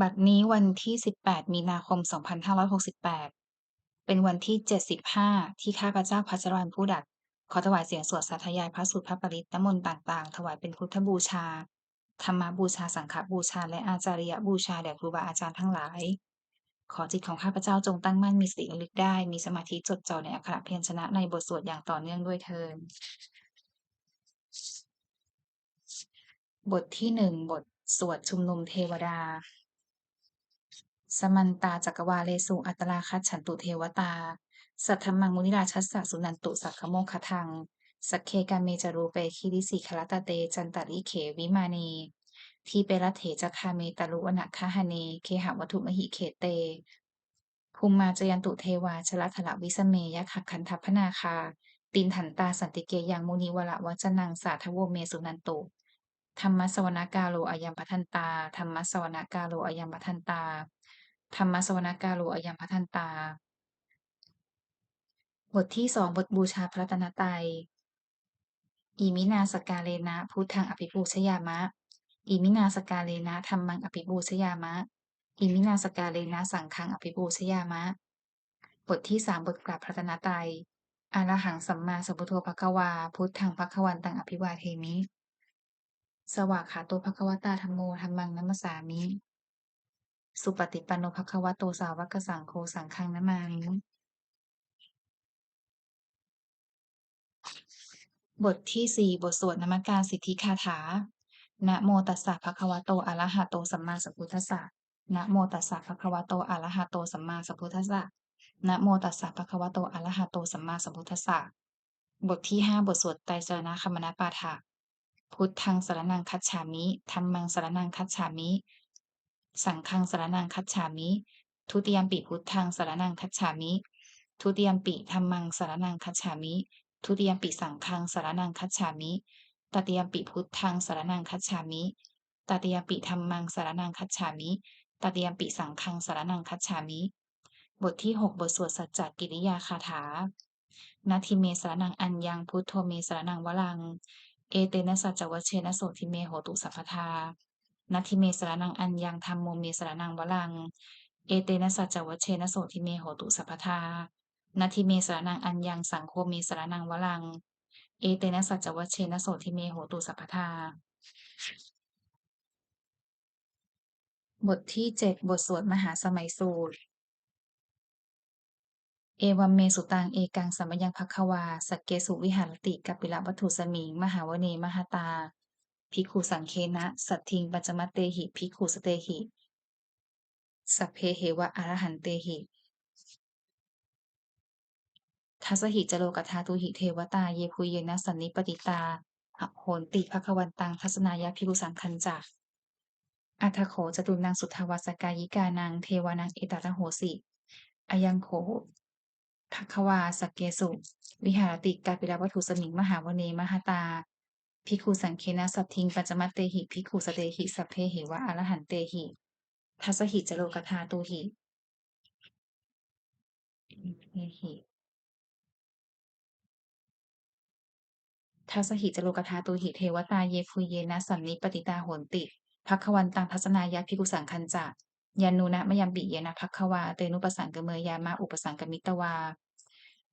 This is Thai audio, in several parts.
บัดนี้วันที่ 18 มีนาคม 2568 เป็นวันที่ 75 ที่ข้าพเจ้าพัชรวรรณผู้ดัด ขอถวายเสียงสวดสาธยายพระสูตรพระปริตน้ำมนต์ต่างๆ ถวายเป็นพุทธบูชา ธรรมบูชา สังฆบูชา และอาจาริยบูชาแด่ครูบาอาจารย์ทั้งหลาย ขอจิตของข้าพเจ้าจงตั้งมั่นมีสติระลึกได้ มีสมาธิจดจ่อในอักขระพยัญชนะในบทสวดอย่างต่อเนื่องด้วยเทอญ บทที่1บทสวดชุมนุมเทวดา สมันตาจักรวาเลสุอัตราคัฉันตุเทวตา สัทธมังมุนิราชัสสะสุนันตุสักขโมคทัง สักเคกาเมจารูเปคิริสิคลตะเตจันตริเขวิมานีทีเปรเถจคาเมตารุวนะคาหเน เคหวัตุมหิเขเต ภูมิมาจยันตุเทวาชลทละวิสเมยขักขันทัพพนาคา ตินถันตาสันติเกยังมุนิวละวัจนังสาทโวเมสุนันตุ ธรรมสวนากาโลอายัมพัทันตา ธรรมสวนากาโลอายัมพัทันตา ธรรมสวนากาโลอายัมพัทันตา บทที่สองบทบูชาพระตนตรัย อิมินาสกาเลนะพุทธังอภิปูชยามะ อิมินาสกาเลนะธรรมังอภิปูชยามะ อิมินาสกาเลนะสังฆังอภิปูชยามะ บทที่สามบทกราบพระตนตรัยอรหังสัมมาสัมพุทโธภควา พุทธังภควันตังอภิวาเทมิ สวากขาโตภควตาธัมโมธัมมังนัมสสามิ สุปฏิปันโนภควโตสาวกสังโฆสังฆังนามามิบทที่สี่บทสวดนมัการสิทธิคาถา นะโมตัสสะภะคะวะโตอะระหะโตสัมมาสัมพุทธัสสะ นะโมตัสสะภะคะวะโตอะระหะโตสัมมาสัมพุทธัสสะ นะโมตัสสะภะคะวะโตอะระหะโตสัมมาสัมพุทธัสสะ บทที่ห้าบทสวดไตรสรณคมนาปาฐะ พุทธังสารณังคัจฉามิธัมมังสารณังคัจฉามิ สังฆังสารณังคัจฉามิ ทุติยมปิพุทธังสารณังคัจฉามิ ทุติยมปิธัมมังสารณังคัจฉามิ ทุติยมปิสังฆังสารณังคัจฉามิ ตติยมปิพุทธังสารณังคัจฉามิ ตติยมปิธัมมังสารณังคัจฉามิ ตติยมปิสังฆังสารณังคัจฉามิ บทที่หกบทสวดสัจจกิริยาคาถานาทิเมสรณังอัญญังพุทโธเมสรณังวรัง เอเตนะสัจวัชเชนะโสทิเมโหตุสัพพทานาทิเมสรณังอัญญังธัมโมเมสรณังวรัง เอเตนะสัจวัชเชนะโสทิเมโหตุสัพพทานาทิเมสรณังอัญญังสังโฆเมสรณังวรัง เอเตนะสัจวัชเชนะโสทิเมโหตุสัพพทาบทที่เจ็ดบทสวดมหาสมัยสูตร วัมเมสุตังเอกังสัมยังภควาสักเกสุวิหารติกัปปิละวัตถุสมิง มหาวเนมหตาภิกขุสังเคนะสัตทิงปัจมัตเตหิภิกขุสเตหิสัพเพเหวะอรหันเตหิทัสหิจโลกธาตุหิเทวตาเยภูเยนะสันนิปติตาอโหนติภควันตังทัศนายะภิกขุสังคันจักอัทโขจตุนังสุทธาวสกายิกานังเทวานังเอตระโหสิอายังโข ภควาสกเกสุ วิหารติกาปิลวัตถุสมิงมหาวเนมหตาภิกขุสังเคนะสัตทิงปัจจมัตเตหิภิกขุสเตหิสัพเพหิวะอรหันเตหิทัสหิจโลกธาตุหิเตหิทัสหิจโลกธาตุหิเทวตาเยฟุเยนะสันนิปติตาโหนติภควันตังทัศนายะภิกุสังคันจะยานุนะมยัมปิเยนะภควาเตนุปสังกเมยามาอุปสังกมิตวา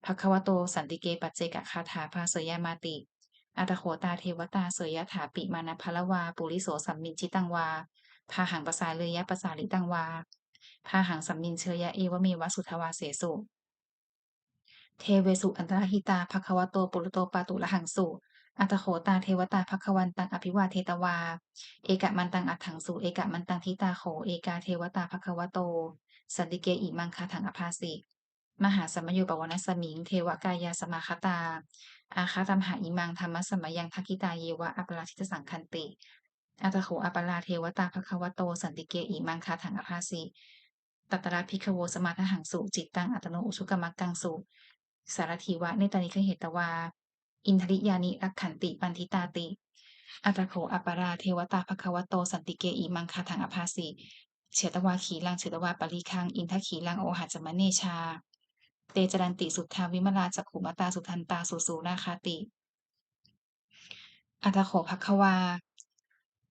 ภควโตสันติเกปัจเจกคาถาภาเสยามาติอัตโขตาเทวตาเสยถาปิมานะพละวา ปุริโสสัมมินชิตังวาพาหังปสาเลยะปสาลิตังวาพาหังสัมมินเชยะเอวเมวสุทวาเสสุ เทเวสุอันตรหิตาภควโตปุรุโตปาตุละหังสุอัตโขตาเทวตาภควันตังอภิวาเทตวา เอกะมันตังอัฏฐังสุเอกะมันตังทิตาโข เอกาเทวตาภควโต สันติเกอิมังคาถังอภาสิ มหาสมโยปวนสมิง เทวกายาสมาคตา อาคาตัมหาอิมังธรรมสมยังทักกิตาเยวะอัปราชิตสังคันติ อัตโขอัปราเทวตาภควโต สันติเกอิมังคาถังอภาสิตัตระพิคโวสมาทหังสุจิตตังอัตโนอุชุกมักกังสุสารถีวะเนตานิคเหตวา อินทริยานิรักขันติปันทิตาติ อัตโขอัปปราเทวตาภควโต สันติเกอิมังคาถังอภาสิเฉตวาขีลังเฉตวาปริคัง อินทขีลังโอหัจจมเนชา เตจรันติสุทธาวิมลาจักขุมตาสุทันตาสุสูนาคาติ อัตโขภควา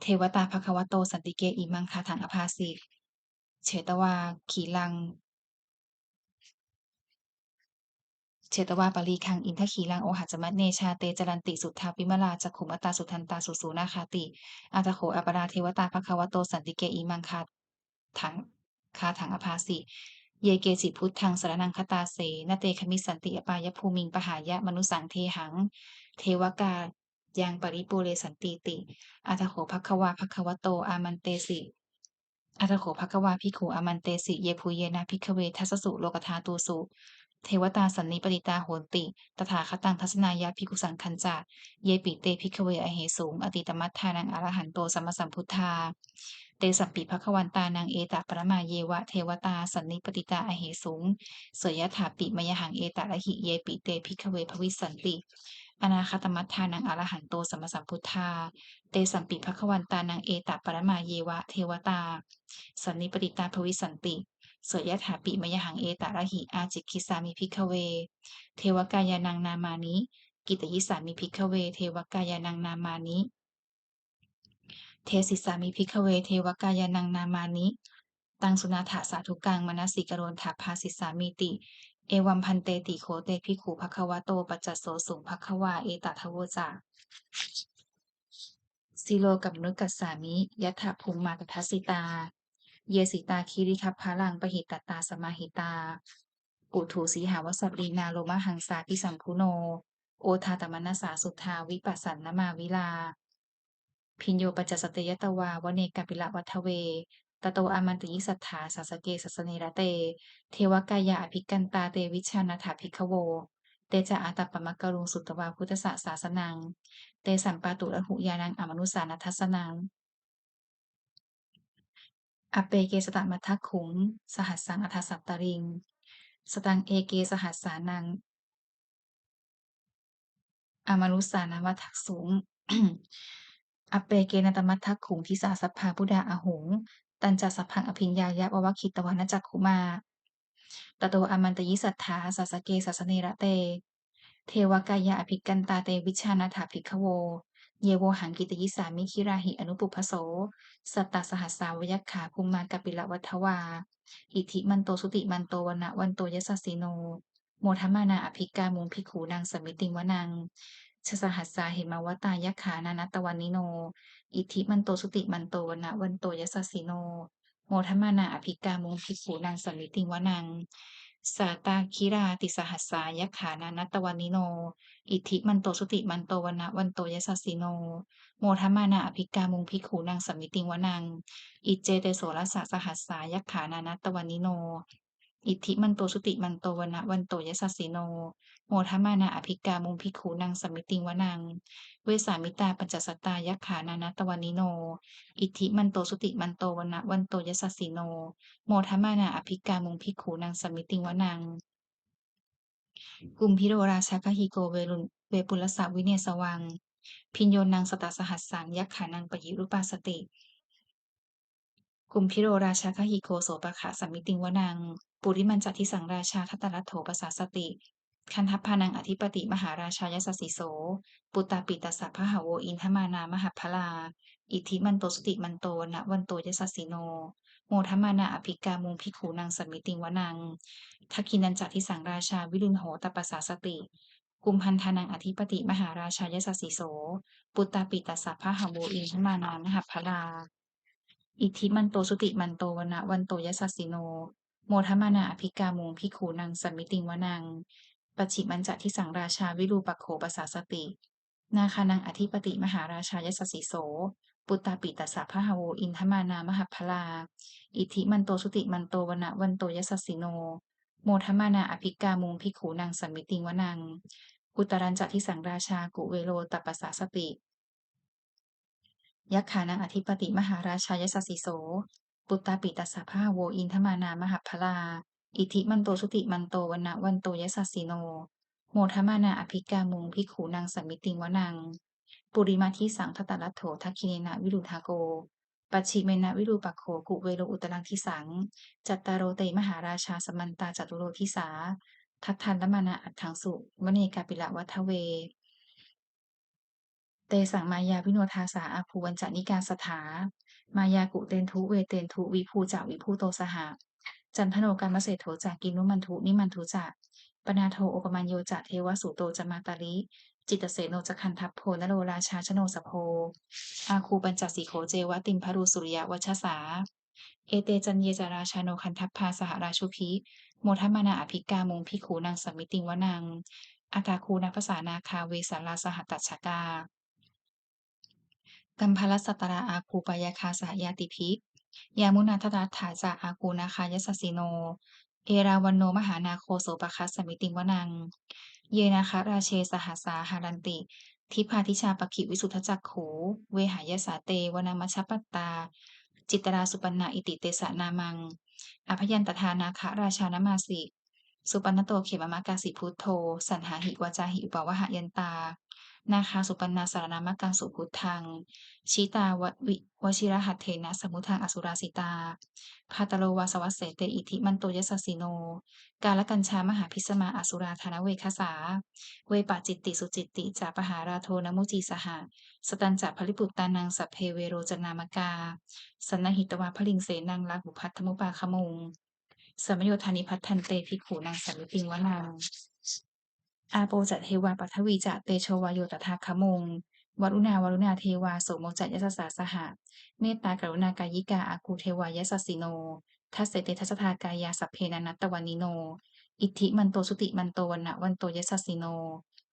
เทวตาภควโตสันติเกอิมังคาถังอภาสิเฉตวาขีลังเชตวาปรีคังอินทขีลังโอหัจมัตเนชาเตจรันติสุทธาปิมลาจักขุมตาสุทันตาสุสูนาคาติอาตโขอปราเทวตาภควโตสันติเกอิมังคาถังคาถังอภาสิ เยเกจิพุทธังสรนังคตาเสนเตคมิสันติอปายภูมิงปหายะมนุสังเทหัง เทวกายังปริปูเรสันติติอาตโขภควาภควโต อามันเตสิอัตโขภควาภิขุอามันเตสิ เยภูเยนะภิกขเวทัสสุโลกธาตูสุเทวตาสันนิปติตาโหนติ ตถาคตังทัศนายาภิกขุสังคัญจะเยปิเตภิกเวอเหสูง อติตมัทธานังอรหันโตสัมมาสัมพุทธา เตสัมปิภควันตานังเอตปรมาเยวะเทวตาสันนิปติตาอเหสูงเสยยถาปิมยหังเอตระหิเยปิเตภิกขเวภวิสันติอนาคตมัทธานังอรหันโตสัมสัมพุทธา เตสัมปิภควันตานังเอตปรมาเยวะเทวตา สันนิปติตาภวิสันติสยถาปิมยหังเอตระหิอาจิคิสามิพิกเว เทวกายานังนามานิ กิตยิสามิพิกเว เทวกายานังนามานิ เทศิสามิพิกเวเทวกายานังนามานิ ตังสุนาถาสาธุกังมนสิกรณถาภาสิสามิติ เอวัมพันเตติโคเตพิขูภควะโตปัจจโสสุงภควาเอตทโวจาสิโลกับนุกัสสามิยัตถภูมิมาตทัสสิตา เยสิตาคิริคัพพลังปหิตตาสมาหิตาปุถุสีหาวสัปรีนาโลมหังสาพิสัมพุโน โอทาตมนัสสาสุทาวิปัสสันนมาวิลา พิญโยปัจจสตยตวาวเนกปิละวัทเวตโตอามันติยิสัทธาสัสเกสัสเนระเต เทวกายาอภิกันตาเตวิชานาถาภิกขโว เตจะอาตปปมะกรุงสุตวาพุทธศาสาสนัง เตสัมปาตุระหุยานังอมนุสานัทสนัง อเปเกสตมัทธขุง สหัสสังอัฏฐสัตตริง สตังเอเกสหัสสานัง อมนุสานาวัทักสูง อเปเกนตมัทธขุงทิสาสัพพาพุดาอหง ตันจาสัพพังอภิญญายะววคิตวานจักขุมาตโตอมันตยิสัทธาสัสเกสัสเนระเต เทวกายะอภิกันตาเตวิชานาถาภิกขโว เยโวหังกิตยิสามิคิราหิอนุปุพโส สัตตสหัสสาวยขาภูมากปิละวัทวา อิทิมันโตสุติมันโตวนะวันโตยสัสสิโน โมทมานาอภิกามุงพิขูนางสมิติงวนัง ชสหัสสาเหมาวตายขานานัตวันนิโน อิทิมันโตสุติมันโตวนะวันโตยสสิโน โมทมานาอภิกามุงพิขูนางสมิติงวนัง สาตาคิราติสหัสสายขานานัตวันนิโน อิทิมันโตสุติมันโตวนะวันโตยสสิโน โมทมานาอภิกามุงพิขูนางสัมมิติงวนัง อิเจเตโสรสะสหัสสายขานานัตวันนิโนอิทธิมันโตสุติมันโตวนะวันโตยสัสสิโน โมทมานาอภิกามุงพิขูนางสัมมิติงวนัง เวสามิตาปัญจสตายักขานานัตวันนิโน อิทธิมันโตสุติมันโตวนะวันโตยสัสสิโน โมทมานาอภิกามุงพิขูนางสัมมิติงวนัง กุมพิโรราชาคหิโกเวรุเวปุลสาวิเนสวัง พินโยนังสตาสหัสสังยักขานังปยิรุปาสติกุมพิโรราชาคหิโกโสปะขะสัมมิติงวนัง ปุริมันจัติสังราชาทัตตรัตโถปสาสติ คันทัพพานังอธิปติมหาราชายสสิโส ปุตตาปิตสัพพะหาโวอินทมานามหพลา อิทธิมันโตสติมันโตนะวันโตยสสิโน โมทมานาอภิกามุงพิขูนางสัมมิติงวนังทักินันจัติสังราชาวิรุณโหตปัสสาสติ กุมพันธานังอธิปติมหาราชายสสิโส ปุตตาปิตสัพพะหาโวอินทมานามหพลา อิทธิมันโตสุติมันโตวนะวันโตยสสิโน โมทมานาอภิกามุงพิขูนางสัมมิติงวนัง ปชิมันจะทิสังราชาวิรูปัโขปสาสติ นาคานังอธิปติมหาราชายสสิโส ปุตตาปิตสัพะหโวอินทมานามหพลา อิทิมันโตสุติมันโตวนะวันโตยสัสสิโน โมทมานาอภิกามุงพิขูนางสัมมิติงวนัง อุตรันจะทิสังราชากุเวโรตปัสสาสติ ยักขานังอธิปติมหาราชายสสิโส ปุตตาปิตสัพะหโวอินทมานามหพลา อิทิมันโตสุติมันโตวันนะวันโตยสัสสิโน โมทมานาอภิกามุงพิขูนางสัมมิติงวนัง ปุริมาทิสังทตรัตโถทักคิเนนะวิรุธาโก ปัจฉิเมนะวิรูปโขกุเวโรอุตรังทิสัง จัตตารโรเตมหาราชาสมันตาจัตุโรทิสา ทัตทันละมานะอัตถังสุมเนกาปิละวัทเว เตสังมายาวิโนทาสาอาภูวันจานิการสถามายากุเตนทุเวเตนทุวิภูจาวิภูโตสหะ จันทโนกรรมเศรษโถจากกินุมันทุนิมันทุจะปนาโทโอปมัญโยจะเทวสุโตจะมาตาลิจิตเสโนจะคันทัพโพนโรราชาชโนสโพอาคูปัญจสีโขเจวติมพรุสุริยวัชสา เอเตจันเยจาราชาโนคันทัพพาสหราชุพิโมทมานาอภิกามุงพิขูนางสมมิติงวนังอากาคูนัภาษานาคาเวสาลาสหัตตชกากัมพลสัตราอาคูปยาคาสหยาติภิ ยามุนาทรัฐาจาอากูนาคายสสสิโน เอราวันโนมหานาโคโสปคัสสมิติงวนัง เยนาคราเชสหัสาหารันติ ทิพาทิชาปคิวิสุทธจักขูเวหายสาเตวนามัชปัตตา จิตราสุปันนาอิติเตสะนามังอภยันตทานาคราชานมาสิ สุปันนโตเขมมากาสิพุทโธ สันหาหิวาจาหิอุปวหะยันตา นาคาสุปันนาสารนามกังสุพุทธัง ชิตาววิวชิรหัตเถนะสมุทังอสุราสิตา พาตโลวาสวัสเสเตอิทิมันโตยสสสิโน กาลกัญชามหาพิสมาอสุราธนเวคสา เวปะจิตติสุจิตติจาปหาราโทนมุจีสหะสตันจะพลิปุตตานังสัพเพเวโรจนามกาสันนหิตวาพลิงเสนังลาหุพัทธมุปาคมุง สมโยธานิพัฒทันเตภิกขุนางสัมมิติงวนังอาโปจะเทวาปัทวีจะเตโชวายโยตถาคมงวรุณาวรุณาเทวาโสโมจะยสสาสหะเมตตากรุณากายิกาอากูเทวายสสสิโนทัสเสเตทัสทากายาสัพเพนันตตวันิโน อิทธิมันโตสุติมันโตวันนะวันโตยสสสิโน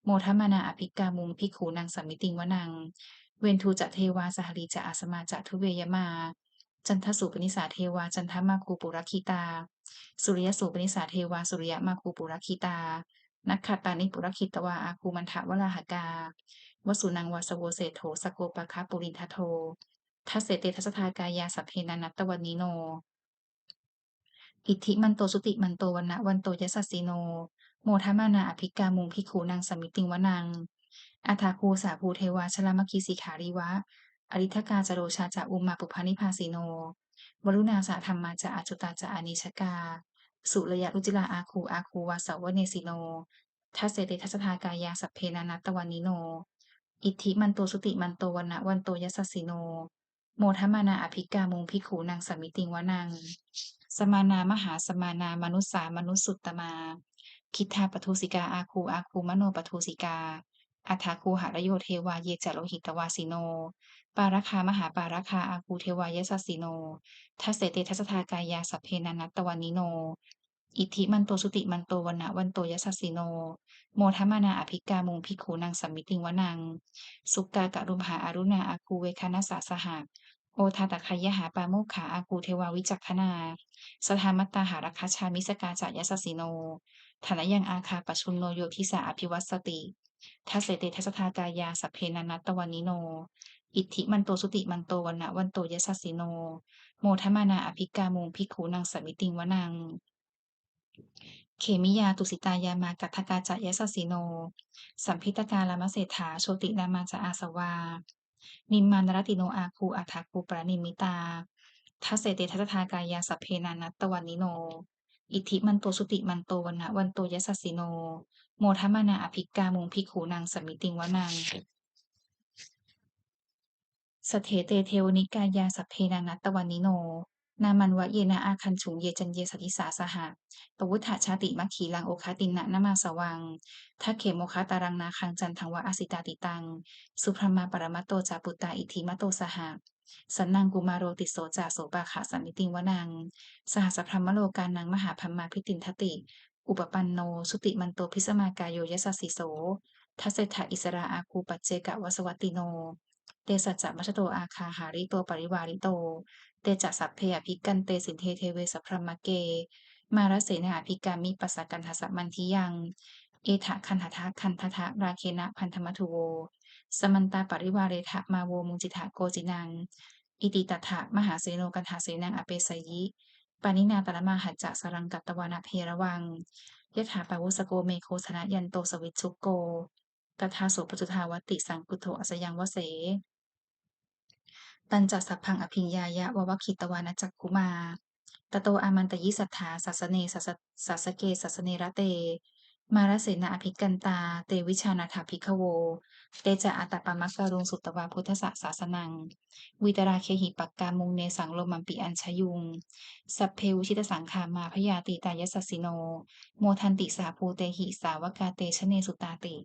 โมทมานาอภิกามุงพิกขูนางสัมมิติงวนัง เวนทูจะเทวาสหลีจะอาสมาจะทุเวยมา จันทสุปนิสาเทวาจันทมาคูปุรคิตา สุริยสุปนิสาเทวาสุริยมาคูปุรคิตา นักขตานิปุรคิตวาอาคูมันทะวราหกาวสุนังวาสโวเศโถสโกปะคะปุรินทโททัสเสเตทัสทากายาสัพเพนันตตวันนิโน อิทธิมันโตสุติมันโตวันนะวันโตยสสสิโน โมทัมานาอภิกามุงพิขูนางสมิติงวนังอาทาคูสาภูเทวาชลามคีสิขาริวะ อริทกาจโรชาจะอุมมาปุพานิพาสิโน วรุณาสาธรรมาจะอาจุตาจะอนิชกา สุระยะรุจิลาอาคูอาคูวาสาวเนสิโนทัสเสเตทัสทากายาสัพเพนานัตวันนิโน อิทธิมันโตสุติมันโตวันนะวันโตยสสสิโน โมทมานาอภิกามุงพิกขูนางสมมิติงวนัง สมานามหาสมานามนุสสามนุสสุตตมา คิทธาปทุสิกาอาคูอาคูมโนปทุสิกา อัฏฐาคูหารโยเทวาเยจโลหิตวาสิโน ปาราคามหาปาราคาอาคูเทวายสสิโนทัสเสเตทัสทากายาสัพเพนัตตวันนิโน อิทธิมันโตสุติมันโตวันนะวันโตยสสิโน โมทมานาอภิกามุงพิกขูนางสัมมิติงวนัง สุกากะรุมหาอารุณาอาคูเวคานาสาสหะโอทาตคายหาปาโมขาอากูเทวาวิจักขนาสทามัตตาหารคชามิสกาจายสสิโนฐานะยังอาคาปชุนโนโยทิสาอภิวัสติ ทัสเสเตทัสทากายาสัพเพนันตตวันนิโน อิทธิมันโตสุติมันโตวันนะวันโตยสสสิโน โมทัมานาอภิกามุงพิกขูนางสมมิติงวนัง เขมิยาตุสิตายามากัทกาจะยสสสิโน สัมพิตกาลามเศรษฐาโชตินามาจะอาสวา นิมมานรติโนอาคูอัฐาคูปรนิมิตาทัสเสเตทัสทากายาสัพเพนานัตตวันนิโน อิทธิมันโตสุติมันโตวันนะวันโตยสัสสิโน โมทัมานาอภิกามุงพิกขูนางสมมิติงวนังสเถเตเทวนิกายาสัพเพนานัตตวันนิโน นามันวะเยนะอาคันฉุงเยจันเยสติสาสหะปวุฒชชาติมัคคีลังโอคาตินะนามาสวังทักเขโมคาตารังนาคังจันทังวะอสิตาติตัง สุพรมาปรมัตโตจาปุตตาอิทิมโตสหะ สันนังกุมาโรติโสจาโสปาขะสัมมิติงวนัง สหสพรมโลกานังมหาพัมมาพิตินทติ อุปปันโน สุติมันโตพิสมากายโยยสสสิโส ทัสเสถอิสราอาคูปัจเจกะวสวัติโน เตสัจจะมัชโตอาคาหาริโตปริวาริโต เตจะสัพเพอภิกันเตสินเทเทเวสัพพรมเก มารเสนาภิกามิปัสสกันทสมันทิยัง เอถะคันทะทะคันทะทะราเคนะพันธมัทุโว สมันตาปริวาเรทะมาโวมุจิทะโกจินัง อิติตถะมหาเสโนกันทาเสนังอเปสยิปานินาตระมาหัจจะสรังกัตตวานะเพระวังยถาปาวุสโกเมโคชนะยันโตสวิชุโกตถาโสปจุทาวติสังกุโทอสยังวเส ตันจัสสัพพังอภิญญายะววคิตวานะจักคุมาตโตอามันตยิสัทธาสัสเนสัสสัสเกสัสเนระเต มารเสนาอภิกันตา เตวิชานาถาภิกขโว เตจะอาตปามัสการุงสุตวาพุทธะสาสนัง วิตราเคหิปักกามุงเนสังโลมัมปีอัญชยุง สัพเพวชิตสังขามาพยาติตายสสสิโน โมทันติสาภูเตหิสาวกาเตชเนสุตาติ